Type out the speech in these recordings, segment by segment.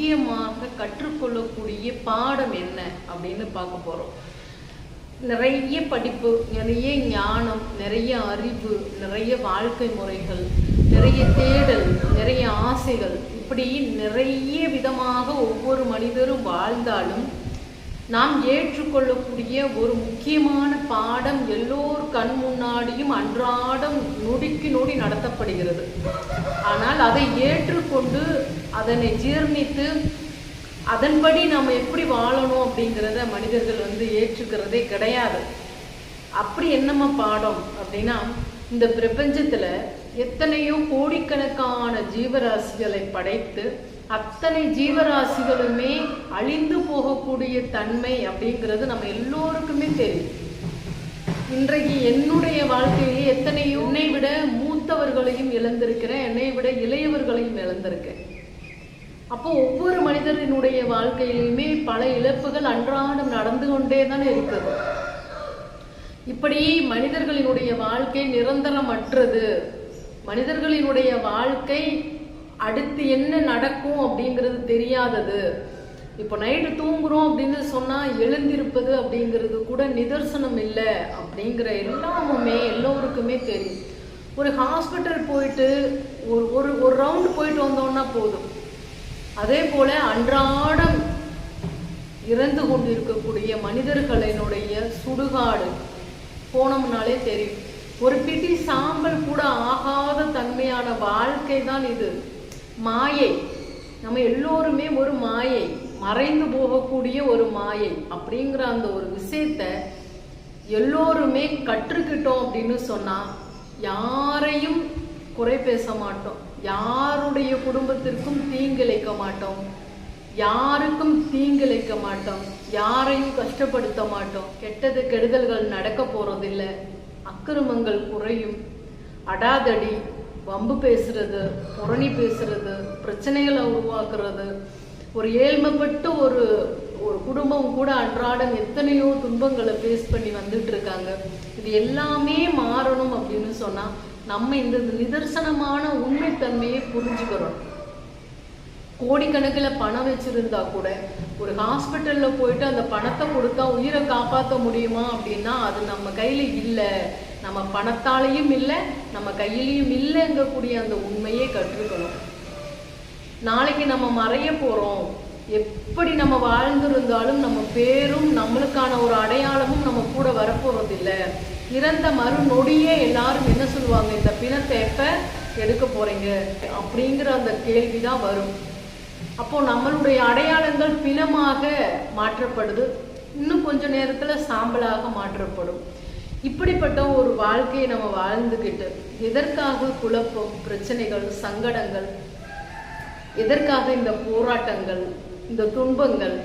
முக்கியமாக கற்றுக்கொள்ளக்கூடிய பாடம் என்ன அப்படின்னு பார்க்க போறோம். நிறைய படிப்பு நிறைய ஞானம் நிறைய அறிவு நிறைய வாழ்க்கை முறைகள் நிறைய தேடல் நிறைய ஆசைகள் இப்படி நிறைய விதமாக ஒவ்வொரு மனிதரும் வாழ்ந்தாலும் நாம் ஏற்றுக்கொள்ளக்கூடிய ஒரு முக்கியமான பாடம் எல்லோர் கண் முன்னாடியும் அன்றாடம் நொடிக்கு நொடி நடத்தப்படுகிறது. ஆனால் அதை ஏற்றுக்கொண்டு அதனை ஜீர்ணித்து அதன்படி நம்ம எப்படி வாழணும் அப்படிங்கிறத மனிதர்கள் வந்து ஏற்றுக்கிறதே கிடையாது. அப்படி என்னம்மா பாடம் அப்படின்னா இந்த பிரபஞ்சத்தில் எத்தனையோ கோடிக்கணக்கான ஜீவராசிகளை படைத்து அத்தனை ஜீவராசிகளுமே அழிந்து போகக்கூடிய தன்மை அப்படிங்கிறது நம்ம எல்லோருக்குமே தெரியும். இன்றைக்கு என்னுடைய வாழ்க்கையிலே எத்தனையோ என்னை விட மூத்தவர்களையும் இழந்திருக்கிறேன் என்னை விட இளையவர்களையும் இழந்திருக்கேன். அப்போ ஒவ்வொரு மனிதரினுடைய வாழ்க்கையிலுமே பல இழப்புகள் அன்றாடம் நடந்து கொண்டே தானே இருக்குது. இப்படி மனிதர்களினுடைய வாழ்க்கை நிரந்தரமற்றது. மனிதர்களினுடைய வாழ்க்கை அடுத்து என்ன நடக்கும் அப்படிங்கிறது தெரியாதது. இப்போ நைட்டு தூங்குறோம் அப்படின்னு சொன்னால் எழுந்திருப்பது அப்படிங்கிறது கூட நிதர்சனம் இல்லை அப்படிங்கிற எல்லாமுமே எல்லோருக்குமே தெரியும். ஒரு ஹாஸ்பிட்டல் போயிட்டு ஒரு ஒரு ஒரு ரவுண்ட் போயிட்டு வந்தோம்னா போதும். அதே போல அன்றாடம் இறந்து கொண்டிருக்கக்கூடிய மனிதர்களினுடைய சுடுகாடு போனோம்னாலே தெரியும். ஒரு பிடி சாம்பல் கூட ஆகாத தன்மையான வாழ்க்கை தான் இது. மாயை. நம்ம எல்லோருமே ஒரு மாயை. மறைந்து போகக்கூடிய ஒரு மாயை அப்படிங்கிற அந்த ஒரு விஷயத்த எல்லோருமே கற்றுக்கிட்டோம் அப்படின்னு சொன்னால் யாரையும் குறை பேச மாட்டோம். யாருடைய குடும்பத்திற்கும் தீங்கிழைக்க மாட்டோம். யாருக்கும் தீங்கிழைக்க மாட்டோம். யாரையும் கஷ்டப்படுத்த மாட்டோம். கெட்டது கெடுதல்கள் நடக்க போகிறதில்ல அக்கிரமங்கள் குறையும். அடாதடி. வம்பு பேசுறது புரணி பேசுறது பிரச்சனைகளை உருவாக்குறது. ஒரு ஏழ்மைப்பட்ட ஒரு ஒரு குடும்பம் கூட அன்றாடம் எத்தனையோ துன்பங்களை ஃபேஸ் பண்ணி வந்துட்டு இருக்காங்க இது எல்லாமே மாறணும் அப்படின்னு சொன்னா நம்ம இந்த நிதர்சனமான உண்மைத்தன்மையை புரிஞ்சுக்கிறோம். கோடிக்கணக்கில் பணம் வச்சுருந்தா கூட ஒரு ஹாஸ்பிட்டலில் போயிட்டு அந்த பணத்தை கொடுத்தா உயிரை காப்பாற்ற முடியுமா அப்படின்னா அது நம்ம கையில் இல்லை. நம்ம பணத்தாலையும் இல்லை நம்ம கையிலையும் இல்லைங்கக்கூடிய அந்த உண்மையை கற்றுக்கணும். நாளைக்கு நம்ம மறைய போகிறோம் எப்படி நம்ம வாழ்ந்திருந்தாலும் நம்ம பேரும் நம்மளுக்கான ஒரு அடையாளமும் நம்ம கூட வரப்போகிறது இல்லை இறந்த மறு நொடியே எல்லாரும் என்ன சொல்லுவாங்க இந்த பிணத்தை எப்போ எடுக்க போகிறீங்க அப்படிங்கிற அந்த கேள்விதான் வரும். அப்போ நம்மளுடைய அடையாளங்கள் பிணமாக மாற்றப்படுது. இன்னும் கொஞ்ச நேரத்துல சாம்பலாக மாற்றப்படும். இப்படிப்பட்ட ஒரு வாழ்க்கையை நம்ம வாழ்ந்துகிட்டு எதற்காக குழப்பம் பிரச்சனைகள் சங்கடங்கள் எதற்காக இந்த போராட்டங்கள் இந்த துன்பங்கள்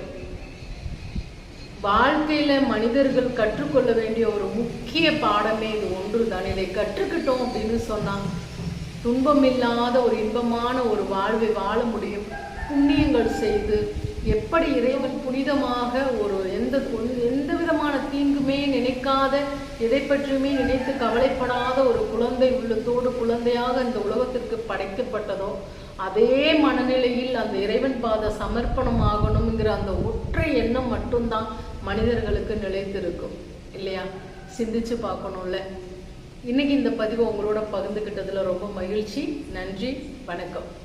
வாழ்க்கையில மனிதர்கள் கற்றுக்கொள்ள வேண்டிய ஒரு முக்கிய பாடமே இது ஒன்றுதான். இதை கற்றுக்கிட்டோம் அப்படின்னு சொன்னா துன்பமில்லாத ஒரு இன்பமான ஒரு வாழ்வை வாழ முடியும். புண்ணியங்கள் செய்து எப்படி இறைவன் புனிதமாக ஒரு எந்த எந்த விதமான தீங்குமே நினைக்காத எதை பற்றியுமே நினைத்து கவலைப்படாத ஒரு குழந்தை உள்ளத்தோடு குழந்தையாக இந்த உலகத்திற்கு படைக்கப்பட்டதோ அதே மனநிலையில் அந்த இறைவன் பாத சமர்ப்பணம் ஆகணுங்கிற அந்த ஒற்றை எண்ணம் மட்டும்தான் மனிதர்களுக்கு நிலைத்திருக்கும். இல்லையா? சிந்திச்சு பார்க்கணும்ல. இன்னைக்கு இந்த பதிவை உங்களோட பகிர்ந்துக்கிட்டதுல ரொம்ப மகிழ்ச்சி. நன்றி. வணக்கம்.